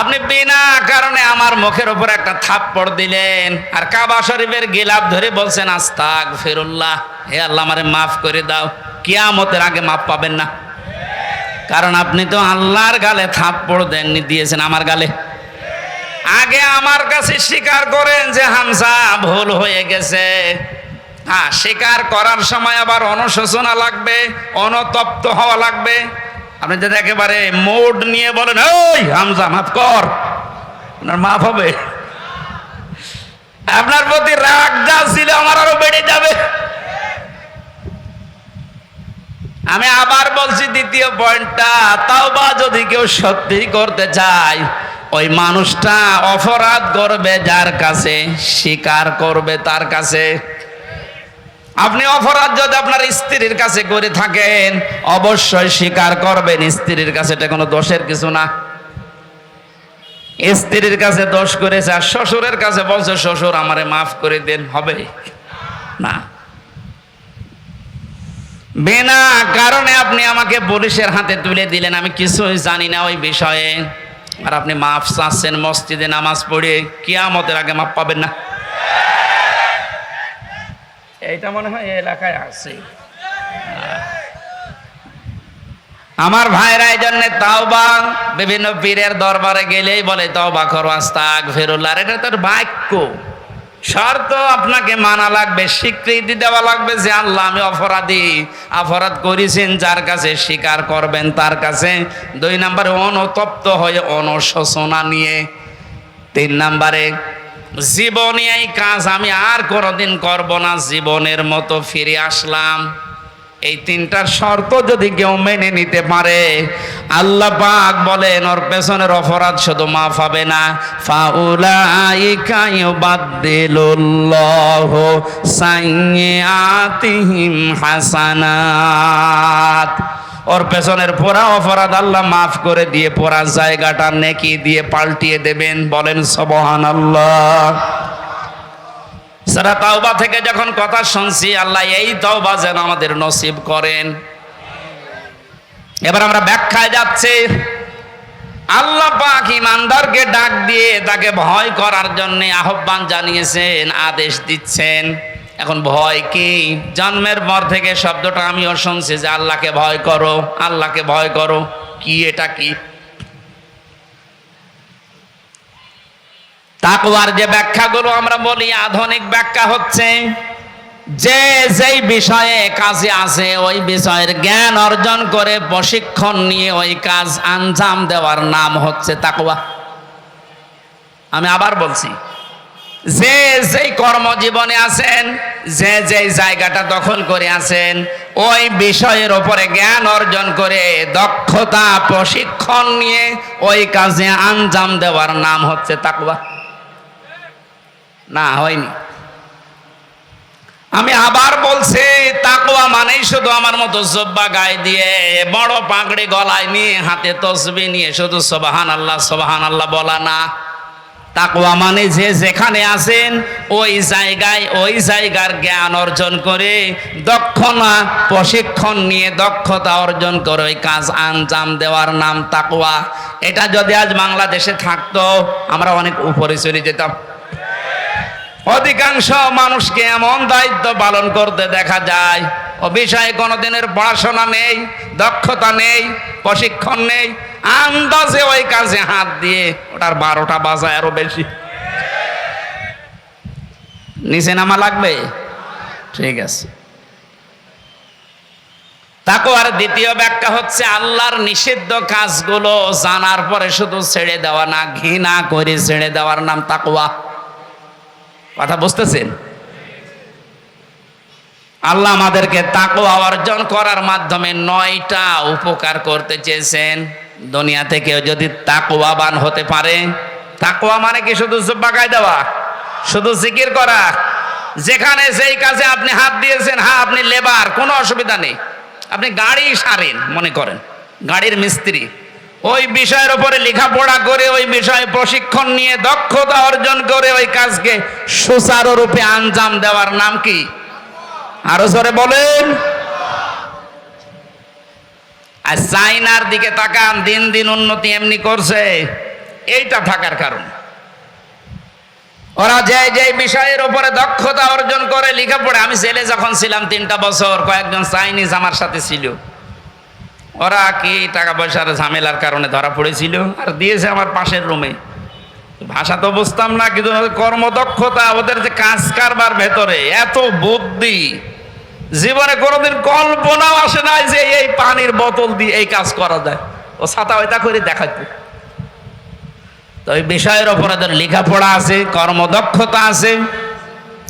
আপনি বিনা কারণে আমার মুখের উপর একটা থাপ্পড় দিলেন। আর কাবা শরীফের গিলাপ ধরে বলছেন আস্তাক ফিরুল্লাহ হে আল্লাহ আমারে মাফ করে দাও, কিয়ামতের আগে মাফ পাবেন না। কারণ আপনি তো আল্লাহর গালে থাপ্পড় দেননি, দিয়েছেন আমার গালে। আগে আমার কাছে স্বীকার করেন যে হামসা ভুল হয়ে গেছে। হ্যাঁ স্বীকার করার সময় আবার অনুশোচনা লাগবে, অনুতপ্ত হওয়া লাগবে। আপনি যদি একেবারে মোড নিয়ে বলেন ওই হামজা, মাফ কর। আপনার মাফ হবে। আপনার প্রতি রাগ যা ছিল আমার আরও বেড়ে যাবে। আমি আবার বলছি, দ্বিতীয় পয়েন্টটা তাও বা যদি কেউ সত্যি করতে চায়, ওই মানুষটা অপরাধ করবে যার কাছে, স্বীকার করবে তার কাছে। আপনি অপরাধ যদি আপনার স্ত্রীর কাছে করে থাকেন, অবশ্যই স্বীকার করবেন, স্ত্রীর কাছে এটা কোনো দোষের কিছু না। স্ত্রীর কাছে দোষ করেছে আর শ্বশুরের কাছে বলছে, শ্বশুর, আমারে মাফ করে দেন, হবে? না। বিনা কারণে আপনি আমাকে পুলিশের হাতে তুলে দিলেন, আমি কিছুই জানি না ওই বিষয়ে। আর আপনি মাফ চাচ্ছেন, মসজিদে নামাজ পড়ে কিয়ামতের আগে মাফ পাবেন না। এইটা মনে হয় এই এলাকায় আছে। আমার ভাইরা এই জন্য তাওবা, বিভিন্ন পীরের দরবারে গেলেই বলে, তাওবা করো আস্তাক ফেরুল্লাহ এটা তোর বাক্য শর্ত আপনাকে মানা লাগবে, স্বীকৃতি দেওয়া লাগবে যে, আল্লাহ, আমি অপরাধী। অপরাধ করেছেন, যার কাছে স্বীকার করবেন, তার কাছে। দুই নম্বরে, অনুতপ্ত হয়ে অনুশোচনা নিয়ে। তিন নম্বরে জীবনে এই কাজ আমি আর কোনোদিন করব না, জীবনের মতো ফিরে আসলাম। এই তিনটার শর্ত যদি কেউ মেনে নিতে পারে, আল্লাহ পাক বলেন, ওর পেছনের অপরাধ শুধু মাফ হবে না। ফাউলাইকা ইউবাদদিলুল্লাহু সাইয়্যাতিহিম হাসানাত। ওর পেছনের পোড়া অপরাধ আল্লাহ মাফ করে দিয়ে পোড়া জায়গাটা নেকি দিয়ে পাল্টিয়ে দেবেন, বলেন সুবহানাল্লাহ। সারা তাওবা থেকে যখন কথা শুনছি, আল্লাহ এই তাওবা যেন আমাদের নসিব করেন। এবার আমরা ব্যাখ্যায় যাচ্ছি। আল্লাহ পাক ইমানদারকে ডাক দিয়ে তাকে ভয় করার জন্য আহ্বান জানিয়েছেন, আদেশ দিচ্ছেন। এখন ভয় কি? জন্মের পর থেকে শব্দটা আমিও শুনছি যে আল্লাহকে ভয় করো, আল্লাহকে ভয় করো। কি এটা কি? তাকওয়ার যে ব্যাখ্যাগুলো আমরা বলি, আধুনিক ব্যাখ্যা হচ্ছে, যে যেই বিষয়ে কাজে আছে ওই বিষয়ের জ্ঞান অর্জন করে প্রশিক্ষণ নিয়ে ওই কাজ আঞ্জাম দেওয়ার নাম হচ্ছে তাকওয়া। আমি আবার বলছি যে যেই কর্মজীবনে আছেন, যে যে জায়গাটা দখল করে আছেন, ওই বিষয়ের ওপরে জ্ঞান অর্জন করে দক্ষতা, প্রশিক্ষণ নিয়ে ওই কাজে আঞ্জাম দেওয়ার নাম হচ্ছে তাকওয়া। না, হয়নি। আমি আবার বলছি তাকুয়া মানেই শুধু আমার মতো জব্বা গায়ে দিয়ে, বড় পাগড়ি গলায় নিয়ে হাতে তসবি নিয়ে শুধু সোবাহান আল্লাহ সোবাহান আল্লাহ বলা না। তাকুয়া মানে যে যেখানে আছেন, ওই জায়গায় ওই জায়গার জ্ঞান অর্জন করে দক্ষতা, প্রশিক্ষণ নিয়ে দক্ষতা অর্জন করে ওই কাজ আঞ্জাম দেওয়ার নাম তাকুয়া এটা যদি আজ বাংলাদেশে থাকতো, আমরা অনেক উপরে চলে যেতাম। অধিকাংশ মানুষকে এমন দায়িত্ব পালন করতে দেখা যায় ও বিষয়ে কোনোদিনের পড়াশোনা নেই, দক্ষতা নেই, প্রশিক্ষণ নেই, আন্দাজে ওই কাজে হাত দিয়ে ওটার বারোটা বাজায় আরও বেশি। নিচে নামা লাগবে? ঠিক আছে। তাকে আর দ্বিতীয় ব্যাখ্যা হচ্ছে আল্লাহর নিষিদ্ধ কাজগুলো জানার পরে শুধু ছেড়ে দেওয়া না, ঘৃণা করে ছেড়ে দেওয়ার নাম তাকুয়া কথা বুঝতেছেন? আল্লাহ আমাদেরকে তাকওয়া অর্জন করার মাধ্যমে নয়টা উপকার করতে চেয়েছেন। দুনিয়া থেকে যদি তাকওয়াবান হতে পারে, তাকওয়া মানে কি? শুধু বাগায় দেওয়া, শুধু জিকির করা। যেখানে সেই কাজে আপনি হাত দিয়েছেন হ্যাঁ আপনি লেবার, কোনো অসুবিধা নেই। আপনি গাড়ি সারেন, মনে করেন, গাড়ির মিস্ত্রি। ওই বিষয়ের উপরে লেখাপড়া করে, ওই বিষয়ে প্রশিক্ষণ নিয়ে দক্ষতা অর্জন করে ওই কাজকে সুচারুরূপে আঞ্জাম দেওয়ার নাম কি? আরও জোরে বলেন। আর চাইনার দিকে তাকান, দিন দিন উন্নতি এমনি করছে। এইটা থাকার কারণ। ওরা যে যে বিষয়ের উপরে দক্ষতা অর্জন করে লেখাপড়ে আমি ছেলে যখন ছিলাম তিনটা বছর, কয়েকজন চাইনিজ আমার সাথে ছিল। ওরা কি টাকা পয়সার ঝামেলার কারণে ধরা পড়েছিল? আর দিয়েছে আমার পাশের রুমে। ভাষা তো বুঝতাম না, কিন্তু কর্মদক্ষতা, ওদের যে কাজ কারবার ভেতরে, এত বুদ্ধি। জীবনে কোনোদিন কল্পনাও আসে নাই যে এই পানির বোতল দিয়ে এই কাজ করা যায়। ও ছাতা ওইটা করে দেখাতো তো এই বিষয়ের ওপর ওদের লেখাপড়া আছে, কর্মদক্ষতা আছে,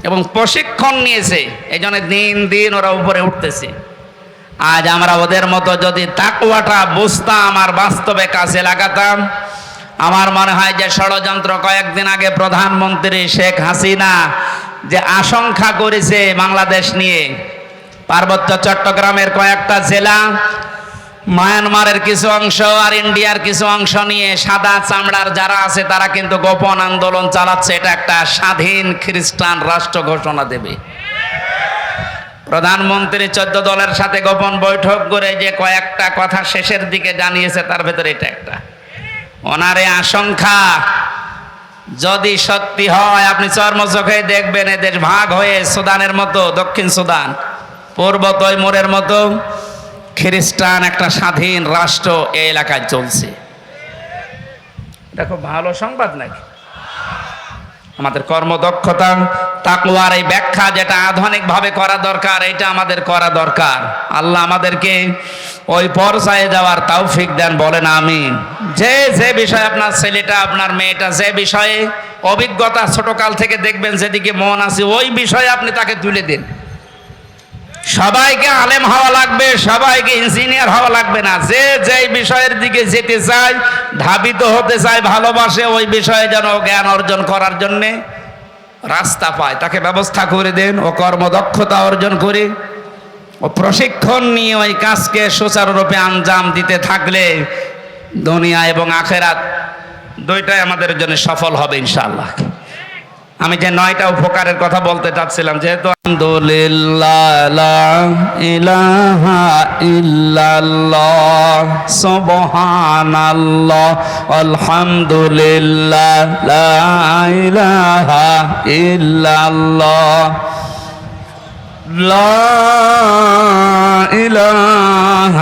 এবং প্রশিক্ষণ নিয়েছে। এই জন্য দিন দিন ওরা উপরে উঠতেছে। আজ আমরা ওদের মতো যদি তাকুয়াটা বুঝতাম আর বাস্তবে কাজে লাগাতাম, আমার মনে হয় যে ষড়যন্ত্র কয়েকদিন আগে প্রধানমন্ত্রী শেখ হাসিনা যে আশঙ্কা করেছে বাংলাদেশ নিয়ে পার্বত্য চট্টগ্রামের কয়েকটা জেলা, মায়ানমারের কিছু অংশ আর ইন্ডিয়ার কিছু অংশ নিয়ে সাদা চামড়ার যারা আছে, তারা কিন্তু গোপন আন্দোলন চালাচ্ছে। এটা একটা স্বাধীন খ্রিস্টান রাষ্ট্র ঘোষণা দেবে। প্রধানমন্ত্রী চোদ্দ দলের সাথে গোপন বৈঠক করে যে কয়েকটা কথা শেষের দিকে জানিয়েছে, তার ভেতরে এটা একটা। ওনারে আশঙ্কা, যদি সত্যি হয়, আপনি চর্মচোখে দেখবেন এদের ভাগ হয়ে সুদানের মতো দক্ষিণ সুদান। পূর্ব তৈমুরের মতো খ্রিস্টান একটা স্বাধীন রাষ্ট্র এই এলাকায় চলছে। খুব ভালো সংবাদ নাকি? আমাদের কর্মদক্ষতা তাকুয়ার এই ব্যাখ্যা যেটা আধুনিকভাবে করা দরকার এটা আমাদের করা দরকার। আল্লাহ আমাদেরকে ওই পর্যায়ে যাওয়ার তৌফিক দেন, বলেন আমি যে যে বিষয়ে আপনার ছেলেটা, আপনার মেয়েটা, যে বিষয়ে অভিজ্ঞতা ছোটকাল থেকে দেখবেন, যেদিকে মন আছে, ওই বিষয়ে আপনি তাকে তুলে দিন। সবাইকে আলেম হওয়া লাগবে, সবাইকে ইঞ্জিনিয়ার হওয়া লাগবে না। যে যেই বিষয়ের দিকে যেতে চায়, ধাবিত হতে চায়, ভালোবাসে, ওই বিষয়ে যেন জ্ঞান অর্জন করার জন্যে রাস্তা পায়। তাকে ব্যবস্থা করে দেন, ও কর্মদক্ষতা অর্জন করে, ও প্রশিক্ষণ নিয়ে ওই কাজকে সুচারুরূপে আঞ্জাম দিতে থাকলে দুনিয়া এবং আখেরাত দুইটাই আমাদের জন্য সফল হবে ইনশাআল্লাহ। আমি যে নয়টা উপকারের কথা বলতে চাচ্ছিলাম যেহেতু আলহামদুলিল্লাহ সুবহানাল্লাহ আলহামদুলিল্লাহ লা ইলাহা ইল্লাল্লাহ। لا إله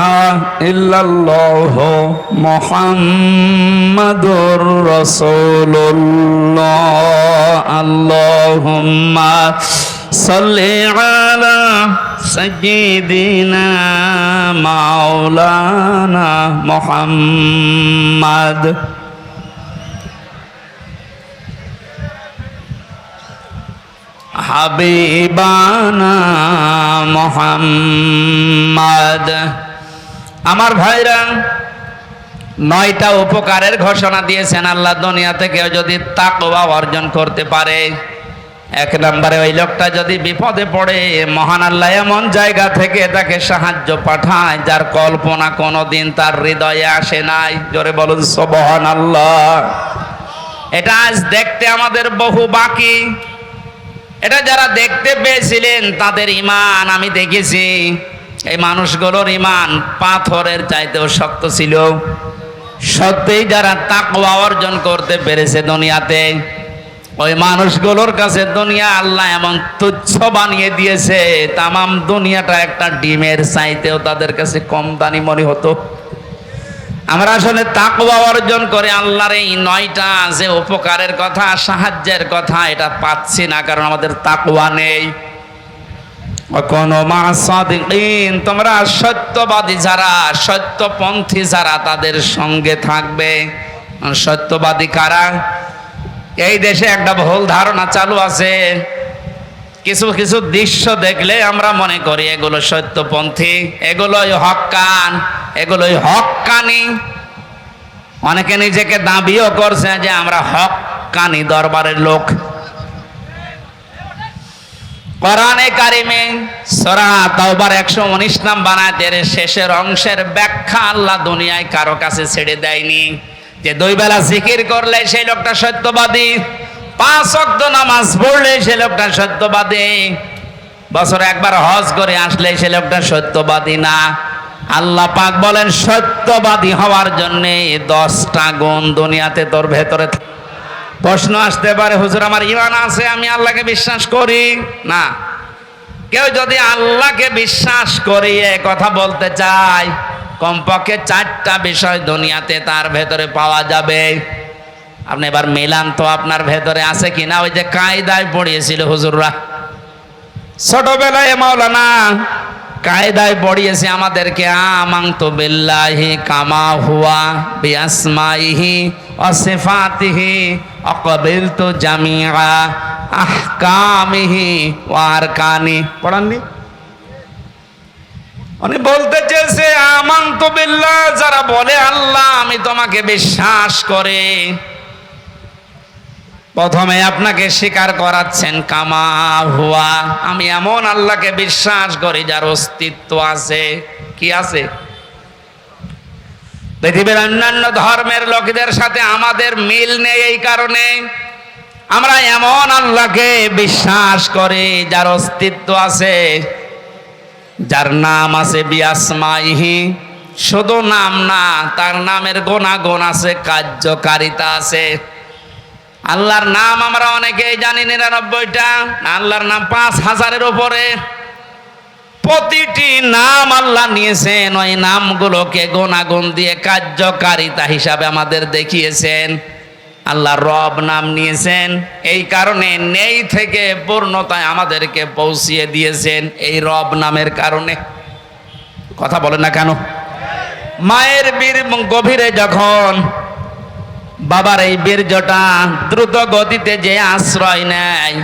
إلا الله محمد رسول الله. اللهم صل على سيدنا مولانا محمد. হাবিবানা মোহাম্মদ। আমার ভাইরা, নয়টা উপকারের ঘোষণা দিয়েছেন আল্লাহ দুনিয়া থেকে যদি তাকওয়া অর্জন করতে পারে। এক নম্বরে ওই লোকটা যদি বিপদে পড়ে, মহান আল্লাহ এমন জায়গা থেকে তাকে সাহায্য পাঠায়, যার কল্পনা কোনোদিন তার হৃদয়ে আসে নাই। জোরে বলুন সবহান আল্লাহ এটা আজ দেখতে আমাদের বহু বাকি। এটা যারা দেখতে পেয়েছিলেন তাদের ইমান আমি দেখেছি। এই মানুষগুলোর ইমান পাথরের চাইতেও শক্ত ছিল। সত্যিই যারা তাকওয়া অর্জন করতে পেরেছে দুনিয়াতে, ওই মানুষগুলোর কাছে দুনিয়া আল্লাহ এমন তুচ্ছ বানিয়ে দিয়েছে, তামাম দুনিয়াটা একটা ডিমের চাইতেও তাদের কাছে কম দানি মনে হতো। আমরা আসলে তাকওয়া অর্জন করে, আল্লাহর এই নয়টা যে উপকারের কথা, সাহায্যের কথা, এটা পাচ্ছি না, কারণ আমাদের তাকওয়া নেই। কোন তোমরা সত্যবাদী যারা, সত্যপন্থী যারা, তাদের সঙ্গে থাকবে। সত্যবাদী কারা? এই দেশে একটা ভুল ধারণা চালু আছে। কিছু কিছু দৃশ্য দেখলে আমরা মনে করি এগুলো সত্যপন্থী, এগুলোই হকান এগুলোই হকানি অনেকে নিজেকে দাবিও করছে যে আমরা হকানি দরবারের লোক। কোরআনে কারিমে সরা তাওবার একশো উনিশ নাম্বার আয়াতের শেষের অংশের ব্যাখ্যা আল্লাহ দুনিয়ায় কারও কাছে ছেড়ে দেয়নি। যে দুই বেলা জিকির করলে সেই লোকটা সত্যবাদী, পাঁচ অক্ত নামাজ পড়লে সে লোকটা সত্যবাদী, বছরে একবার হজ করে আসলে সে লোকটা সত্যবাদী না। আল্লাহ পাক বলেন, সত্যবাদী হওয়ার জন্য দশটা গুণ দুনিয়াতে তোর ভেতরে প্রশ্ন আসতে পারে, হুজুর আমার ইমান আছে, আমি আল্লাহকে বিশ্বাস করি? না। কেউ যদি আল্লাহকে বিশ্বাস করিয়ে কথা বলতে চায়, কমপক্ষে চারটা বিষয় দুনিয়াতে তার ভেতরে পাওয়া যাবে। আপনি এবার মিলান তো আপনার ভেতরে আছে কিনা, ওই যে কায়দায় পড়িয়েছিল হুজুররা। ছোটবেলায় মাওলানা কায়দায় পড়িয়েছে আমাদেরকে আমাং তো বিল্লাহি কামা হুয়া বিয়াসমাইহি অসিফাতিহি অকবিল তো জামিয়া আহ আহকামিহি ওয়ার কানি পড়াননি? উনি বলতে চেয়েছে আমাং তো বিল্লাহ, যারা বলে, আল্লাহ, আমি তোমাকে বিশ্বাস করে। প্রথমে আপনাকে স্বীকার করাচ্ছেন কামা হুয়া। আমি এমন আল্লাহকে বিশ্বাস করি যার অস্তিত্ব আছে। কি আছে? পৃথিবীর অন্যান্য ধর্মের লোকদের সাথে আমাদের মিল নেই এই কারণে। আমরা এমন আল্লাহকে বিশ্বাস করি যার অস্তিত্ব আছে, যার নাম আছে বিয়াসমাইহি। শুধু নাম না, তার নামের গুণাগুণ আছে, কার্যকারিতা আছে। আল্লাহর নাম আমরা অনেকেই জানি নিরানব্বইটা, আল্লাহর নাম পাঁচ হাজারের উপরে। প্রতিটি নাম আল্লাহ নিয়েছেন, ওই নামগুলোকে গুণাগুণ দিয়ে কার্যকারিতা হিসাবে আমাদের দেখিয়েছেন। আল্লাহ রব নাম নিয়েছেন, এই কারণে নেই থেকে পূর্ণতায় আমাদেরকে পৌঁছিয়ে দিয়েছেন এই রব নামের কারণে। কথা বলেন না কেন? মায়ের বীর গভীরে যখন বাবার এই বীর্যটা দ্রুত গতিতে যে আশ্রয় নেয়।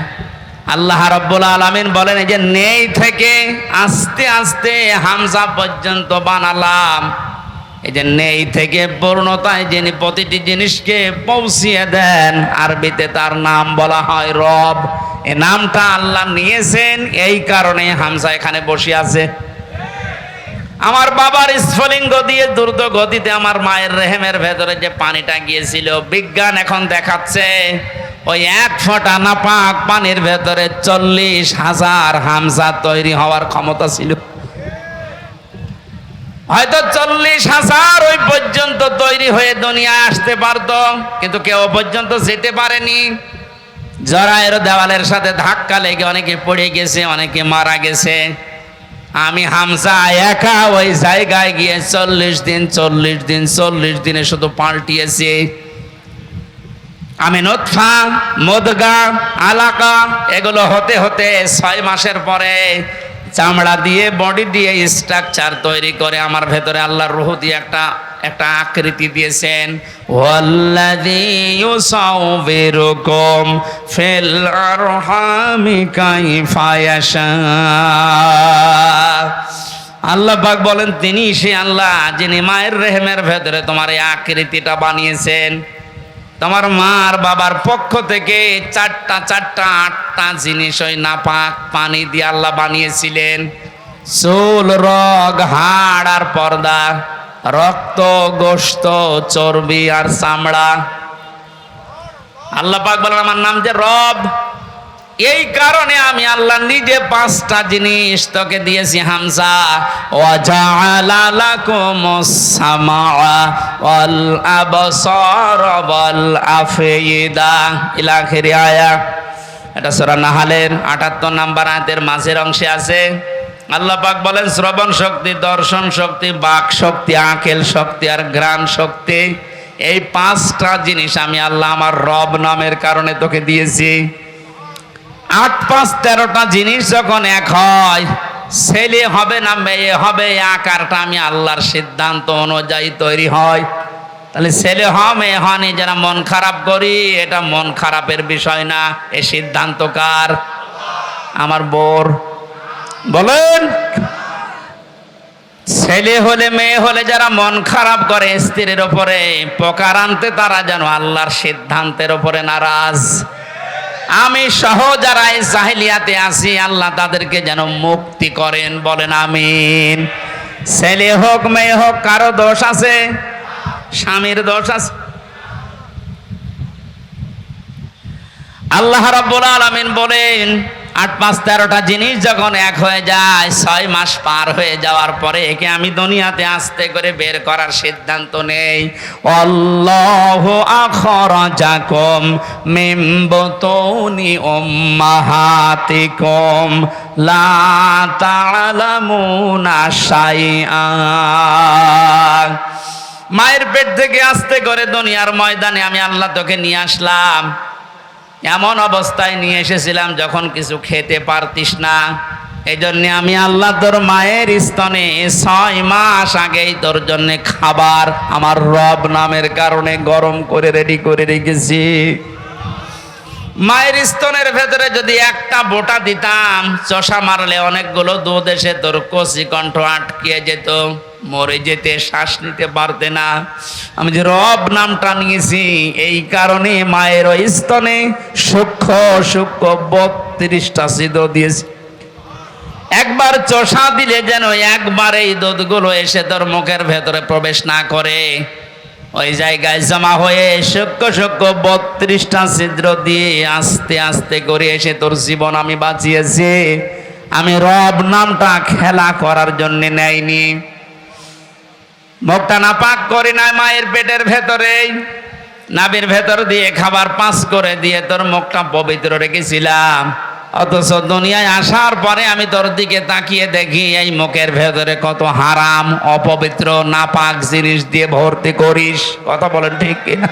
আল্লাহ রব্বুল আলমিন বলেন যে নেই থেকে আস্তে আস্তে হামজা পর্যন্ত বানালাম। এই যে নেই থেকে পূর্ণতায় যিনি প্রতিটি জিনিসকে পৌঁছিয়ে দেন, আরবিতে তার নাম বলা হয় রব। এ নামটা আল্লাহ নিয়েছেন, এই কারণে হামজা এখানে বসে আছে। আমার বাবার স্ফলিঙ্গ দিয়ে দ্রুত গতিতে আমার মায়ের রেহেমের ভেতরে যে পানিটা গিয়েছিল, বিজ্ঞান এখন দেখাচ্ছে, ওই এক ফোঁটা নাপাক পানির ভেতরে চল্লিশ হাজার হামসা তৈরি হওয়ার ক্ষমতা ছিল। হয়তো চল্লিশ হাজার ওই পর্যন্ত তৈরি হয়ে দুনিয়ায় আসতে পারত, কিন্তু কেউ পর্যন্ত যেতে পারেনি। জরায়ের দেওয়ালের সাথে ধাক্কা লেগে অনেকে পড়ে গেছে, অনেকে মারা গেছে। আমি হামসা একা ওই জায়গায় গিয়ে চল্লিশ দিন চল্লিশ দিন, চল্লিশ দিনে শুধু পাল্টিয়েছি। আমি নোৎফা মদগা, আলাকা, এগুলো হতে হতে ছয় মাসের পরে চামড়া দিয়ে বডি দিয়ে স্ট্রাকচার তৈরি করে আমার ভেতরে আল্লাহর রুহ দিয়ে একটা একটা আকৃতি দিয়েছেন, ওয়াল্লাযী ইউসাউবিরুকুম ফিল আরহামি কাইফা ইয়াশা। আল্লাহ পাক বলেন, তিনি সে আল্লাহ যিনি মায়ের রেহেমের ভেতরে তোমার এই আকৃতিটা বানিয়েছেন। তোমার মার বাবার পক্ষ থেকে চারটা চারটা, আটটা জিনিস ওই নাপাক পানি দিয়ে আল্লাহ বানিয়েছিলেন। চুল, রগ, হাড় আর পর্দা। রক্ত গোস্ত চর্বি আর চামড়া। আল্লাহ পাক বলেন, আমার নাম যে রব, এই কারণে আমি আল্লাহ নিজে পাঁচটা জিনিস তোকে দিয়েছি হামসা এটা সূরা নাহালের 78 নাম্বার আয়াতের মাঝের অংশে আছে। আল্লাহ পাক বলেন, শ্রবণ শক্তি, দর্শন শক্তি, বাক শক্তি, আকেল শক্তি আর গ্রাণ শক্তি, এই পাঁচটা জিনিস আমি আল্লাহ আমার রব নামের কারণে তোকে দিয়েছি। আট, পাঁচ, তেরোটা জিনিস যখন এক হয়, ছেলে হবে না মেয়ে হবে আকারটা আমি আল্লাহর সিদ্ধান্ত অনুযায়ী তৈরি হয়। তাহলে ছেলে হ মেয়ে হনি যারা মন খারাপ করি, এটা মন খারাপের বিষয় না, এ সিদ্ধান্ত কার? আমার বোর। বলেন, ছেলে হলে মেয়ে হলে যারা মন খারাপ করে স্ত্রীর ওপরে পোকার আনতে, তারা যেন আল্লাহর সিদ্ধান্তের ওপরে নারাজ। আমি সহ যারা এই জাহিলিয়াতে আছি, আল্লাহ তাদেরকে যেন মুক্তি করেন, বলেন আমিন। ছেলে হোক, মেয়ে হোক, কারও দোষ আছে? স্বামীর দোষ আছে? আল্লাহ রাব্বুল আলামিন বলেন আট পাঁচ তেরোটা জিনিস যখন এক হয়ে যায়, ছয় মাস পার হয়ে যাওয়ার পরে একে আমি দুনিয়াতে আস্তে করে বের করার সিদ্ধান্ত নেই। অল্লাহ আখরাজাকুম মিন বুতুনি উম্মাহাতিকুম, লা তা'লামুনা মায়ের পেট থেকে আস্তে করে দুনিয়ার ময়দানে আমি আল্লাহ তোকে নিয়ে আসলাম। এমন অবস্থায় নিয়ে এসেছিলাম যখন কিছু খেতে পারতিস না। এই জন্য আমি আল্লাহ তোর মায়ের স্তনে ছয় মাস আগেই তোর জন্য খাবার আমার রব নামের কারণে গরম করে রেডি করে রেখেছি। মায়ের স্তনের ভেতরে যদি একটা বোটা দিতাম চষা মারলে অনেকগুলো দুধ এসে তোর কষি কণ্ঠ আটকিয়ে যেত। মরে যেতে শ্বাস নিতে পারতে না। আমি যে রব নামটা নিয়েছি, এই কারণে মায়ের স্তনে সূক্ষ্ম সূক্ষ্ম বত্রিশটা সিদ্ধ দিয়েছি। একবার চষা দিলে যেন একবার এই দুধগুলো এসে তোর মুখের ভেতরে প্রবেশ না করে। ওই জায়গায় জমা হয়ে সূক্ষ্ম সূক্ষ্ম বত্রিশটা ছিদ্র দিয়ে আস্তে আস্তে করে এসে তোর জীবন আমি বাঁচিয়েছি। আমি রব নামটা খেলা করার জন্য নেয়নি। মুখটা না পাক করি না মায়ের পেটের ভেতরে নাবির ভেতর দিয়ে খাবার পাস করে দিয়ে তোর মুখটা পবিত্র রেখেছিলাম। অথচ দুনিয়ায় আসার পরে আমি তোর দিকে তাকিয়ে দেখি এই মুখের ভেতরে কত হারাম, অপবিত্র, নাপাক জিনিস দিয়ে ভর্তি করিস। কথা বলেন ঠিক কিনা?